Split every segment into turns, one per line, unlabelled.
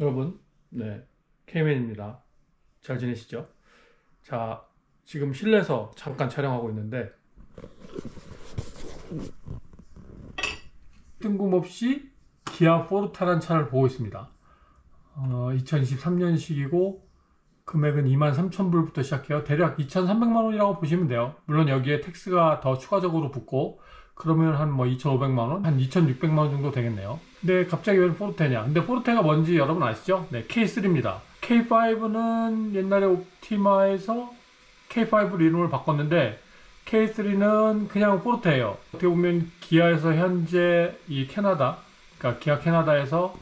여러분, 네, 케이맨입니다. 잘 지내시죠? 자, 지금 실내에서 잠깐 촬영하고 있는데 뜬금없이 기아 포르타란 차를 보고 있습니다. 어, 2023년식이고 금액은 23,000불부터 시작해요. 대략 2,300만 원이라고 보시면 돼요. 물론 여기에 텍스가 더 추가적으로 붙고 그러면 한 뭐 2,500만 원, 한 2,600만 원 정도 되겠네요. 근데 갑자기 왜 포르테냐? 근데 포르테가 뭔지 여러분 아시죠? 네, K3입니다. K5는 옛날에 옵티마에서 K5로 이름을 바꿨는데 K3는 그냥 포르테예요. 어떻게 보면 기아에서 현재 이 캐나다, 그러니까 기아 캐나다에서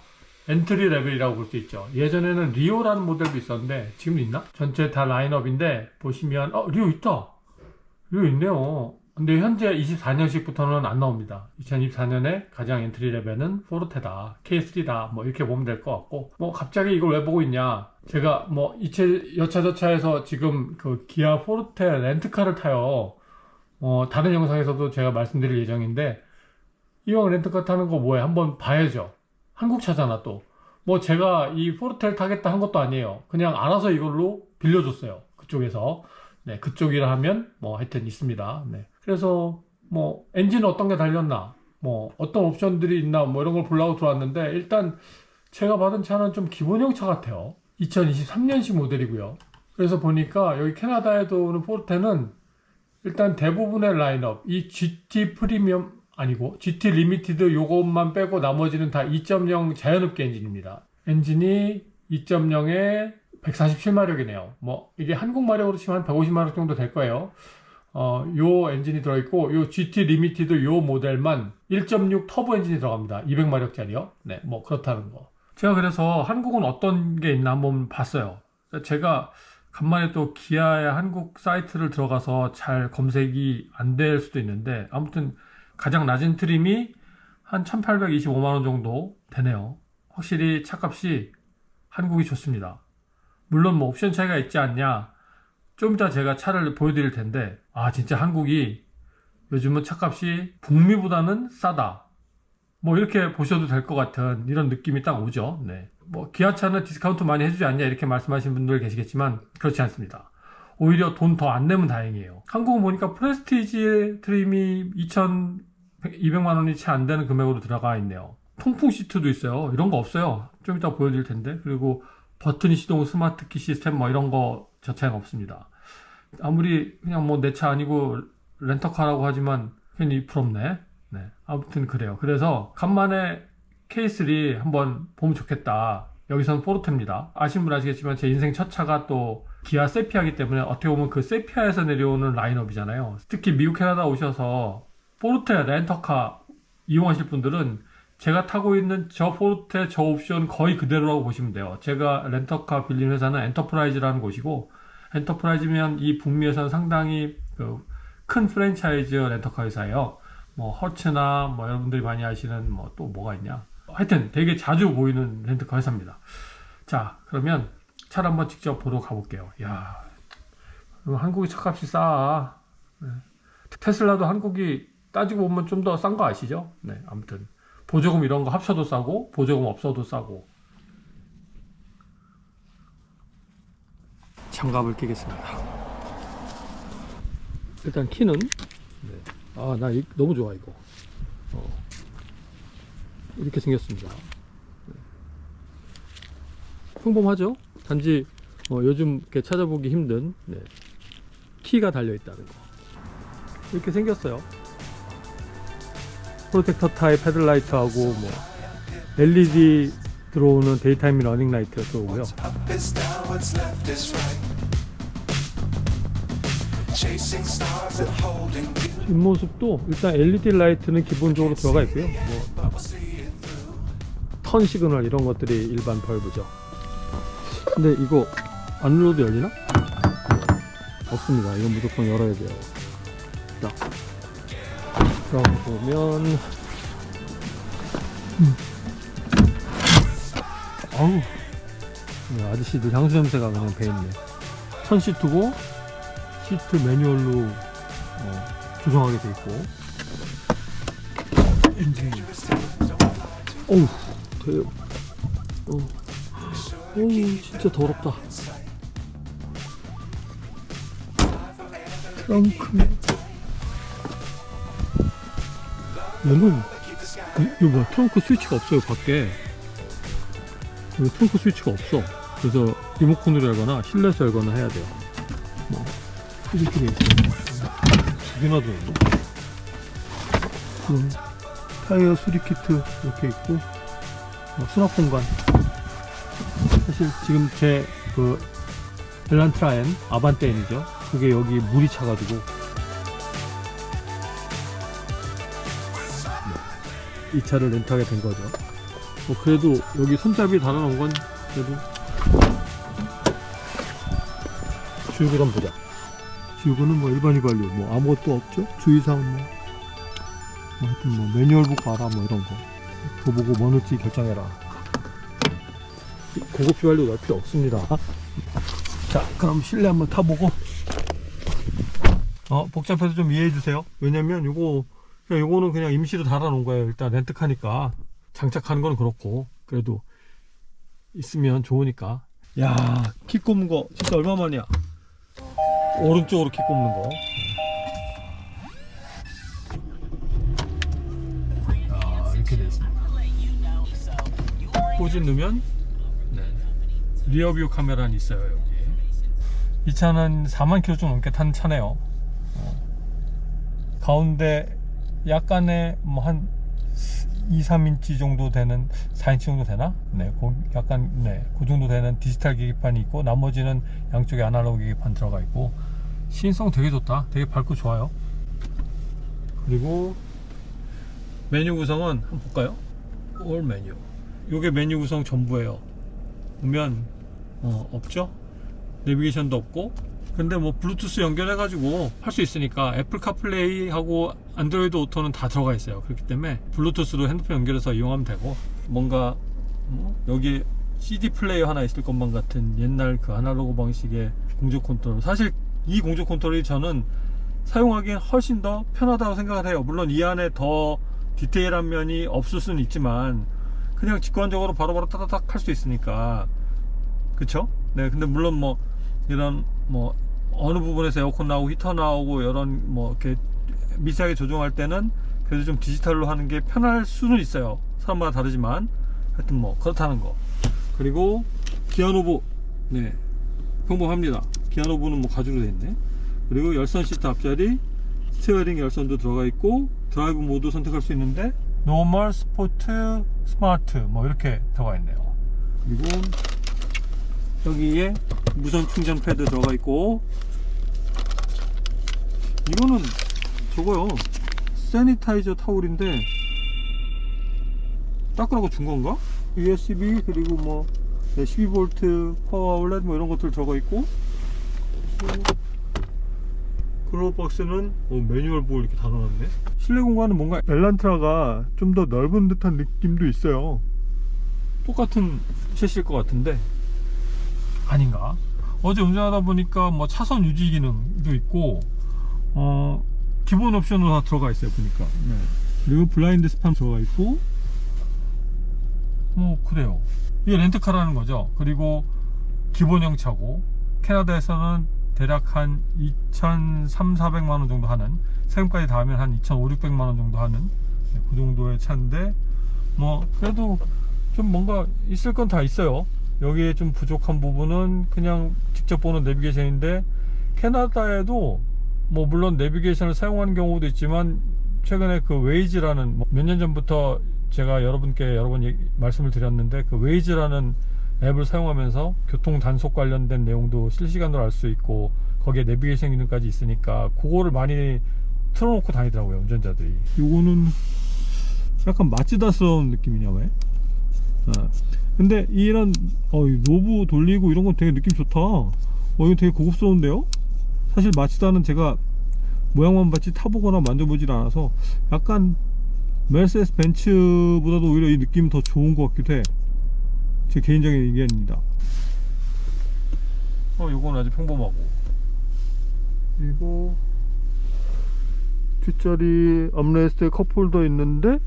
엔트리 레벨이라고 볼 수 있죠. 예전에는 리오라는 모델도 있었는데 지금 있나? 전체 다 라인업인데 보시면 어 리오 있다. 리오 있네요. 근데 현재 24년식부터는 안 나옵니다. 2024년에 가장 엔트리 레벨은 포르테다, K3다, 뭐 이렇게 보면 될 것 같고, 뭐 갑자기 이걸 왜 보고 있냐? 제가 뭐 이체 여차저차해서 지금 그 기아 포르테 렌트카를 타요. 어, 다른 영상에서도 제가 말씀드릴 예정인데, 이왕 렌트카 타는 거 뭐해? 한번 봐야죠. 한국 차잖아 또. 뭐 제가 이 포르테를 타겠다 한 것도 아니에요. 그냥 알아서 이걸로 빌려줬어요. 그쪽에서. 네, 그쪽이라 하면 뭐 하여튼 있습니다. 네. 그래서 뭐 엔진 어떤 게 달렸나, 뭐 어떤 옵션들이 있나 뭐 이런 걸 보려고 들어왔는데 일단 제가 받은 차는 좀 기본형 차 같아요. 2023년식 모델이고요. 그래서 보니까 여기 캐나다에도 오는 포르테는 일단 대부분의 라인업 이 GT 프리미엄 아니고 GT 리미티드 요것만 빼고 나머지는 다 2.0 자연흡기 엔진입니다. 엔진이 2.0에 147마력이네요. 뭐 이게 한국 마력으로 치면 한 150마력 정도 될 거예요. 어, 요 엔진이 들어있고 요 GT 리미티드 요 모델만 1.6 터보 엔진이 들어갑니다. 200마력짜리요. 네, 뭐 그렇다는 거. 제가 그래서 한국은 어떤 게 있나 한번 봤어요. 제가 간만에 또 기아의 한국 사이트를 들어가서 잘 검색이 안 될 수도 있는데 아무튼 가장 낮은 트림이 한 1825만 원 정도 되네요. 확실히 차값이 한국이 좋습니다. 물론 뭐 옵션 차이가 있지 않냐. 좀 이따 제가 차를 보여드릴 텐데, 아, 진짜 한국이 요즘은 차값이 북미보다는 싸다. 뭐 이렇게 보셔도 될 것 같은 이런 느낌이 딱 오죠. 네. 뭐 기아차는 디스카운트 많이 해주지 않냐 이렇게 말씀하시는 분들 계시겠지만 그렇지 않습니다. 오히려 돈 더 안 내면 다행이에요. 한국은 보니까 프레스티지 트림이 2,200만 원이 채 안 되는 금액으로 들어가 있네요. 통풍 시트도 있어요. 이런 거 없어요. 좀 이따 보여드릴 텐데. 그리고 버튼 시동 스마트 키 시스템 뭐 이런 거 자체가 없습니다. 아무리 그냥 뭐 내 차 아니고 렌터카라고 하지만 괜히 부럽네. 네. 아무튼 그래요. 그래서 간만에 K3 한번 보면 좋겠다. 여기서는 포르테입니다. 아시는 분 아시겠지만 제 인생 첫 차가 또 기아 세피아기 때문에 어떻게 보면 그 세피아에서 내려오는 라인업이잖아요. 특히 미국 캐나다 오셔서 포르테 렌터카 이용하실 분들은 제가 타고 있는 저 포르테 저 옵션 거의 그대로라고 보시면 돼요. 제가 렌터카 빌린 회사는 엔터프라이즈라는 곳이고 엔터프라이즈면 이 북미에서는 상당히 그 큰 프랜차이즈 렌터카 회사예요. 뭐 허츠나 뭐 여러분들이 많이 아시는 뭐 또 뭐가 있냐. 하여튼 되게 자주 보이는 렌터카 회사입니다. 자 그러면 차를 한번 직접 보러 가볼게요. 야 한국이 차값이 싸. 네. 테슬라도 한국이 따지고 보면 좀 더 싼 거 아시죠? 네 아무튼 보조금 이런 거 합쳐도 싸고 보조금 없어도 싸고 장갑을 끼겠습니다 일단 키는 네. 아나 너무 좋아 이거 어. 이렇게 생겼습니다 네. 평범하죠 단지 어, 요즘 이렇게 찾아보기 힘든 네. 키가 달려 있다는 거 이렇게 생겼어요 프로텍터 타입 헤드라이트하고 뭐 LED 들어오는 데이타임 러닝 라이트가 들어오고요. 뒷모습도 일단 LED 라이트는 기본적으로 들어가 있고요. 뭐 턴 시그널 이런 것들이 일반 펄브죠. 근데 이거 안 눌러도 열리나? 없습니다. 이건 무조건 열어야 돼요. 자, 보면. 음. 아우. 아저씨들 향수 냄새가 그냥 배있네. 천 시트고 시트 매뉴얼로 어, 조정하게 돼 있고. 엔진 어우 대어 어. 어우 진짜 더럽다. 트렁크 얘는 이- 이거 뭐야 트렁크 스위치가 없어요 밖에. 여기 트렁크 스위치가 없어. 그래서 리모컨으로 열거나 실내에서 열거나 해야 돼요. 뭐돼 있어요. 두 개나 들어있네 음, 타이어 수리 키트 이렇게 있고 뭐 수납 공간. 사실 지금 제그 엘란트라엔 아반떼인이죠. 그게 여기 물이 차가지고 이 차를 렌트하게 된 거죠. 뭐 그래도 여기 손잡이 달아놓은 건 그래도 주유구 한번 보자. 주유구는 뭐 일반 휘발유 뭐 아무것도 없죠? 주의사항 뭐, 뭐 하여튼 뭐 매뉴얼북 봐라 뭐 이런 거. 그거 보고 뭐 넣을지 결정해라. 고급 휘발유 넣을 필요 없습니다. 자 그럼 실내 한번 타보고. 어 복잡해서 좀 이해해 주세요. 왜냐면 요거 그냥 요거는 그냥 임시로 달아놓은 거예요. 일단 렌트카니까. 장착하는 건 그렇고. 그래도 있으면 좋으니까. 야 키 꼽는 거 진짜 얼마만이야? 오른쪽으로 키 꼽는 거. 아, 이렇게 돼 있습니다. 꽂이 넣으면 네. 리어뷰 카메라는 있어요 여기. 이 차는 4만 킬로 좀 넘게 탄 차네요. 어. 가운데 약간의 뭐 한 2, 3인치 정도 되는 4인치 정도 되나? 네, 그 약간 네, 그 정도 되는 디지털 계기판이 있고 나머지는 양쪽에 아날로그 계기판 들어가 있고 시인성 되게 좋다. 되게 밝고 좋아요. 그리고 메뉴 구성은 한번 볼까요? 올 메뉴. 요게 메뉴 구성 전부예요. 보면 어, 없죠? 내비게이션도 없고 근데 뭐 블루투스 연결해가지고 할 수 있으니까 애플 카플레이하고 안드로이드 오토는 다 들어가 있어요. 그렇기 때문에 블루투스로 핸드폰 연결해서 이용하면 되고. 뭔가 뭐 여기 CD 플레이어 하나 있을 것만 같은 옛날 그 아날로그 방식의 공조 컨트롤. 사실 이 공조 컨트롤이 저는 사용하기엔 훨씬 더 편하다고 생각을 해요. 물론 이 안에 더 디테일한 면이 없을 수는 있지만 그냥 직관적으로 바로바로 따다닥 할 수 있으니까. 그쵸? 네 근데 물론 뭐 이런 뭐 어느 부분에서 에어컨 나오고 히터 나오고 이런 뭐 이렇게 미세하게 조정할 때는 그래도 좀 디지털로 하는 게 편할 수는 있어요. 사람마다 다르지만. 하여튼 뭐 그렇다는 거. 그리고 기아 노브 네. 평범합니다. 기아 노브는 뭐 가죽으로 되어 있네. 그리고 열선 시트 앞자리 스티어링 열선도 들어가 있고 드라이브 모드 선택할 수 있는데 노멀 스포트 스마트 뭐 이렇게 들어가 있네요. 그리고 여기에 무선 충전 패드 들어가 있고. 이거는 저거요. 세니타이저 타올인데 닦으라고 준 건가? USB 그리고 뭐 12V 파워 아울렛 뭐 이런 것들 들어가 있고. 글로박스는 어, 매뉴얼 보고 이렇게 다 넣어놨네. 실내 공간은 뭔가 엘란트라가 좀 더 넓은 듯한 느낌도 있어요. 똑같은 셋일 것 같은데 아닌가? 어제 운전하다 보니까 뭐 차선 유지 기능도 있고 어 기본 옵션으로 다 들어가 있어요 보니까. 네. 그리고 블라인드 스판 들어가 있고. 뭐 그래요. 이게 렌트카라는 거죠. 그리고 기본형 차고 캐나다에서는 대략 한 2,300, 400만 원 정도 하는 세금까지 다 하면 한 2,500, 600만 원 정도 하는 네, 그 정도의 차인데 뭐 그래도 좀 뭔가 있을 건 다 있어요 여기에 좀 부족한 부분은 그냥 직접 보는 내비게이션인데 캐나다에도 뭐 물론 내비게이션을 사용하는 경우도 있지만 최근에 그 웨이즈라는 뭐몇년 전부터 제가 여러분께 여러 번 말씀을 드렸는데 그 웨이즈라는 앱을 사용하면서 교통 단속 관련된 내용도 실시간으로 알 수 있고 거기에 내비게이션 기능까지 있으니까 그거를 많이 틀어놓고 다니더라고요 운전자들이 요거는 약간 마츠다스러운 느낌이냐 왜? 아, 근데 이런 어, 이 노브 돌리고 이런 건 되게 느낌 좋다. 어, 이거 되게 고급스러운데요? 사실 마치다는 제가 모양만 봤지 타보거나 만져보질 않아서 약간 메르세데스 벤츠보다도 오히려 이 느낌 더 좋은 것 같기도 해. 제 개인적인 의견입니다. 어, 요건 아주 평범하고. 그리고 뒷자리 암레스트에 컵홀더 있는데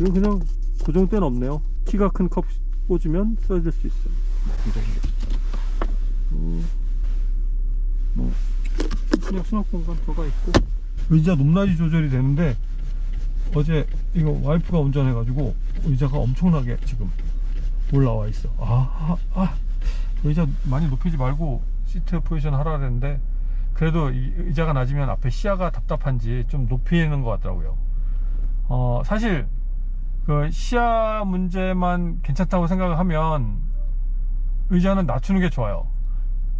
이거 그냥 고정대는 없네요. 키가 큰 컵 꽂으면 써질 수 있어요.
굉장히 그, 뭐 그냥 수납 공간 들어가 있고 의자 높낮이 조절이 되는데 어제 이거 와이프가 운전해가지고 의자가 엄청나게 지금 올라와 있어 아, 아, 아. 의자 많이 높이지 말고 시트 포지션 하라 그랬는데 그래도 이 의자가 낮으면 앞에 시야가 답답한지 좀 높이는 것 같더라고요 어 사실 그 시야 문제만 괜찮다고 생각을 하면 의자는 낮추는 게 좋아요.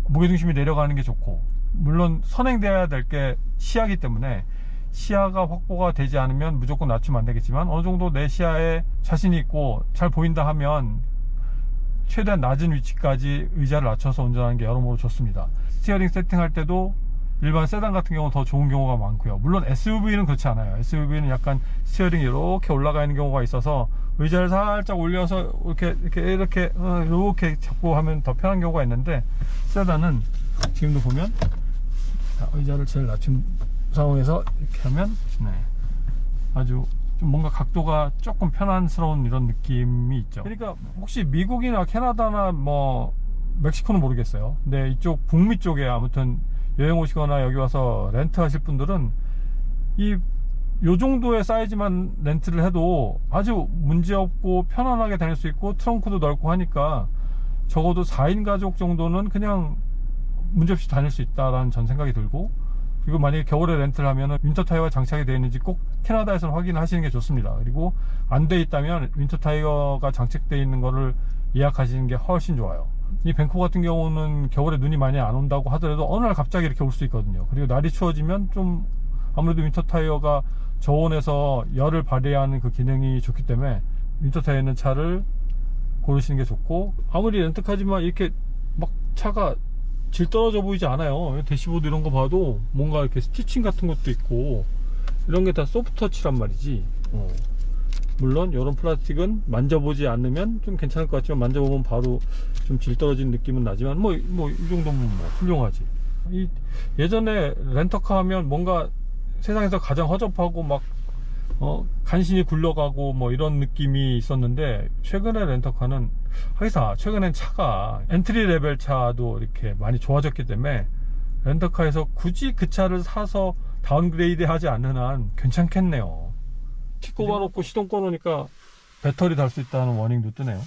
무게중심이 내려가는 게 좋고 물론 선행돼야 될 게 시야기 때문에 시야가 확보가 되지 않으면 무조건 낮추면 안 되겠지만 어느 정도 내 시야에 자신이 있고 잘 보인다 하면 최대한 낮은 위치까지 의자를 낮춰서 운전하는 게 여러모로 좋습니다. 스티어링 세팅할 때도 일반 세단 같은 경우는 더 좋은 경우가 많고요. 물론 SUV는 그렇지 않아요. SUV는 약간 스티어링이 이렇게 올라가 있는 경우가 있어서 의자를 살짝 올려서 이렇게 이렇게 이렇게 어, 이렇게 잡고 하면 더 편한 경우가 있는데 세단은 지금도 보면 자, 의자를 제일 낮춘 상황에서 이렇게 하면 네, 아주 좀 뭔가 각도가 조금 편안스러운 이런 느낌이 있죠. 그러니까 혹시 미국이나 캐나다나 뭐 멕시코는 모르겠어요. 근데 이쪽 북미 쪽에 아무튼 여행 오시거나 여기 와서 렌트 하실 분들은 이 요 정도의 사이즈만 렌트를 해도 아주 문제없고 편안하게 다닐 수 있고 트렁크도 넓고 하니까 적어도 4인 가족 정도는 그냥 문제없이 다닐 수 있다라는 전 생각이 들고 그리고 만약에 겨울에 렌트를 하면 윈터 타이어가 장착이 되어 있는지 꼭 캐나다에서는 확인을 하시는 게 좋습니다. 그리고 안 돼 있다면 윈터 타이어가 장착되어 있는 거를 예약하시는 게 훨씬 좋아요. 이 밴쿠 같은 경우는 겨울에 눈이 많이 안 온다고 하더라도 어느 날 갑자기 이렇게 올 수 있거든요. 그리고 날이 추워지면 좀 아무래도 윈터 타이어가 저온에서 열을 발휘하는 그 기능이 좋기 때문에 윈터 타이어 있는 차를 고르시는 게 좋고 아무리 렌트카지만 이렇게 막 차가 질 떨어져 보이지 않아요. 대시보드 이런 거 봐도 뭔가 이렇게 스티칭 같은 것도 있고 이런 게 다 소프트 터치란 말이지. 어. 물론 이런 플라스틱은 만져보지 않으면 좀 괜찮을 것 같지만 만져보면 바로 좀 질 떨어진 느낌은 나지만 뭐 뭐 이 정도면 뭐 훌륭하지. 이 예전에 렌터카 하면 뭔가 세상에서 가장 허접하고 막 어, 간신히 굴러가고 뭐 이런 느낌이 있었는데 최근에 렌터카는 하기사 최근엔 차가 엔트리 레벨 차도 이렇게 많이 좋아졌기 때문에 렌터카에서 굳이 그 차를 사서 다운그레이드 하지 않는 한 괜찮겠네요. 키 꼽아놓고 시동 꺼놓으니까 배터리 달 수 있다는 워닝도 뜨네요.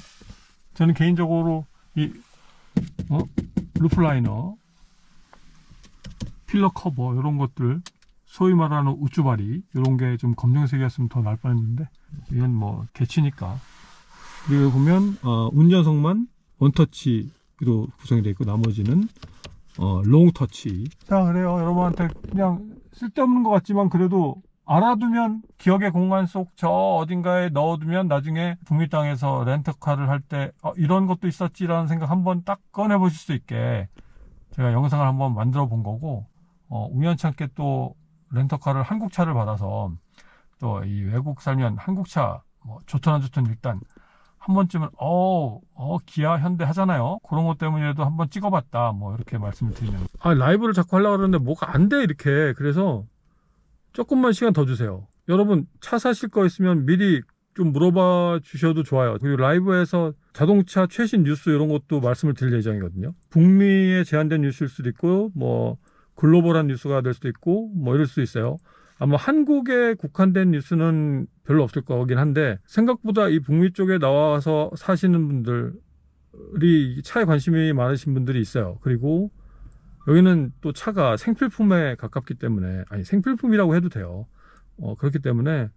저는 개인적으로 이 어? 루프라이너, 필러 커버 이런 것들 소위 말하는 우쭈바리 이런 게 좀 검정색이었으면 더 나을 뻔했는데 이건 뭐 개치니까. 그리고 보면 어, 운전석만 원터치로 구성이 되어 있고 나머지는 어, 롱터치. 자 그래요. 여러분한테 그냥 쓸데없는 것 같지만 그래도 알아두면 기억의 공간 속 저 어딘가에 넣어두면 나중에 북미 땅에서 렌터카를 할때 어, 이런 것도 있었지라는 생각 한번 딱 꺼내 보실 수 있게 제가 영상을 한번 만들어 본 거고 어, 우연찮게 또 렌터카를 한국 차를 받아서 또 이 외국 살면 한국 차 뭐 좋든 안 좋든 일단 한 번쯤은 어, 어 기아 현대 하잖아요. 그런 것 때문에도 한번 찍어봤다. 뭐 이렇게 말씀을 드리면 아 라이브를 자꾸 하려고 그러는데 뭐가 안 돼 이렇게 그래서 조금만 시간 더 주세요. 여러분 차 사실 거 있으면 미리 좀 물어봐 주셔도 좋아요. 그리고 라이브에서 자동차 최신 뉴스 이런 것도 말씀을 드릴 예정이거든요. 북미에 제한된 뉴스일 수도 있고 뭐 글로벌한 뉴스가 될 수도 있고 뭐 이럴 수 있어요. 아마 한국에 국한된 뉴스는 별로 없을 거긴 한데 생각보다 이 북미 쪽에 나와서 사시는 분들이 차에 관심이 많으신 분들이 있어요. 그리고 여기는 또 차가 생필품에 가깝기 때문에 아니 생필품이라고 해도 돼요. 어, 그렇기 때문에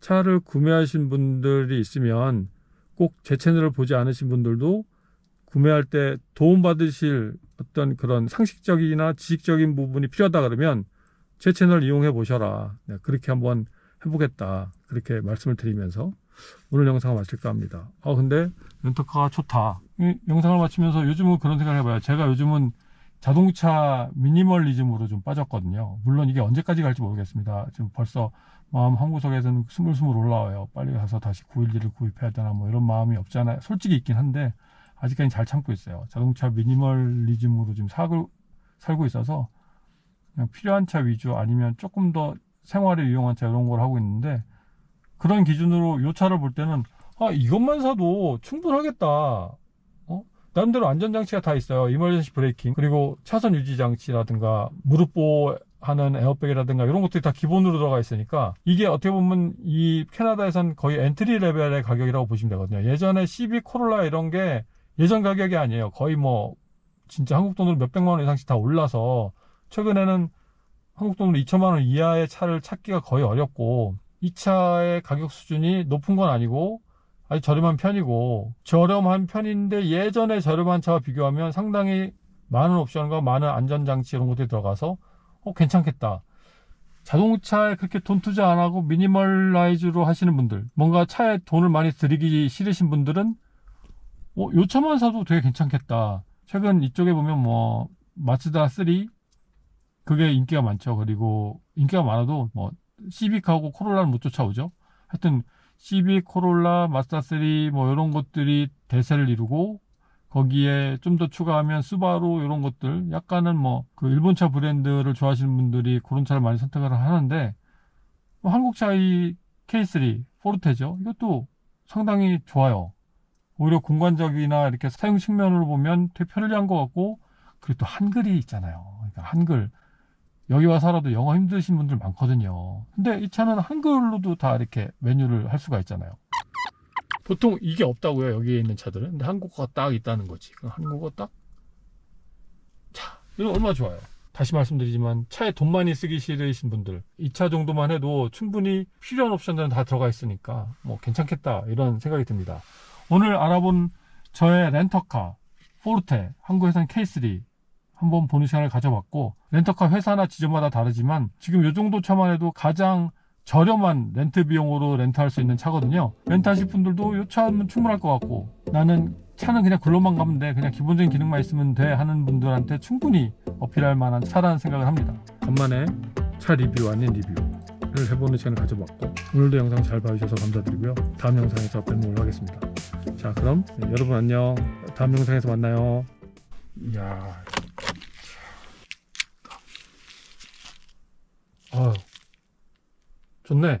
차를 구매하신 분들이 있으면 꼭 제 채널을 보지 않으신 분들도 구매할 때 도움받으실 어떤 그런 상식적이나 지식적인 부분이 필요하다 그러면 제 채널 이용해 보셔라. 네, 그렇게 한번 해보겠다. 그렇게 말씀을 드리면서 오늘 영상을 마칠까 합니다. 아, 근데 렌터카가 좋다. 이 영상을 마치면서 요즘은 그런 생각을 해봐요. 제가 요즘은 자동차 미니멀리즘으로 좀 빠졌거든요. 물론 이게 언제까지 갈지 모르겠습니다. 지금 벌써 마음 한구석에서는 스물스물 올라와요. 빨리 가서 다시 911을 구입해야 되나 뭐 이런 마음이 없잖아요. 솔직히 있긴 한데 아직까지 잘 참고 있어요. 자동차 미니멀리즘으로 지금 살고, 살고 있어서 그냥 필요한 차 위주 아니면 조금 더 생활에 유용한 차 이런 걸 하고 있는데 그런 기준으로 이 차를 볼 때는 아 이것만 사도 충분하겠다. 어? 나름대로 안전장치가 다 있어요. 이멀전시 브레이킹, 그리고 차선 유지 장치라든가, 무릎 보호 하는 에어백이라든가, 이런 것들이 다 기본으로 들어가 있으니까, 이게 어떻게 보면 이 캐나다에선 거의 엔트리 레벨의 가격이라고 보시면 되거든요. 예전에 CB 코롤라 이런 게 예전 가격이 아니에요. 거의 뭐, 진짜 한국 돈으로 몇백만 원 이상씩 다 올라서, 최근에는 한국 돈으로 2천만 원 이하의 차를 찾기가 거의 어렵고, 이 차의 가격 수준이 높은 건 아니고, 아주 저렴한 편이고. 저렴한 편인데 예전에 저렴한 차와 비교하면 상당히 많은 옵션과 많은 안전장치 이런 것들이 들어가서 어 괜찮겠다. 자동차에 그렇게 돈 투자 안 하고 미니멀라이즈로 하시는 분들 뭔가 차에 돈을 많이 들이기 싫으신 분들은 어, 요 차만 사도 되게 괜찮겠다. 최근 이쪽에 보면 뭐 마츠다 3 그게 인기가 많죠. 그리고 인기가 많아도 뭐 시빅하고 코롤라는 못 쫓아오죠. 하여튼 CB, 코롤라, 마스터3 뭐 이런 것들이 대세를 이루고 거기에 좀 더 추가하면 수바루 이런 것들 약간은 뭐 그 일본차 브랜드를 좋아하시는 분들이 그런 차를 많이 선택을 하는데 뭐 한국차 이 K3 포르테죠. 이것도 상당히 좋아요. 오히려 공간적이나 이렇게 사용 측면으로 보면 되게 편리한 것 같고 그리고 또 한글이 있잖아요. 그러니까 한글 여기 와 살아도 영어 힘드신 분들 많거든요. 근데 이 차는 한글로도 다 이렇게 메뉴를 할 수가 있잖아요. 보통 이게 없다고요, 여기에 있는 차들은. 근데 한국어가 딱 있다는 거지. 한국어 딱. 자, 이거 얼마나 좋아요. 다시 말씀드리지만 차에 돈 많이 쓰기 싫으신 분들 이 차 정도만 해도 충분히 필요한 옵션들은 다 들어가 있으니까 뭐 괜찮겠다 이런 생각이 듭니다. 오늘 알아본 저의 렌터카 포르테 한국에선 K3 한번 보는 시간을 가져봤고 렌터카 회사나 지점마다 다르지만 지금 이 정도 차만 해도 가장 저렴한 렌트 비용으로 렌트할 수 있는 차거든요. 렌트하실 분들도 이 차면 충분할 것 같고 나는 차는 그냥 글로만 가면 돼. 그냥 기본적인 기능만 있으면 돼 하는 분들한테 충분히 어필할 만한 차라는 생각을 합니다. 간만에 차 리뷰 아닌 리뷰를 해보는 시간을 가져봤고 오늘도 영상 잘 봐주셔서 감사드리고요. 다음 영상에서 뵙도록 하겠습니다. 자 그럼 네, 여러분 안녕. 다음 영상에서 만나요. 이야 아유, 좋네.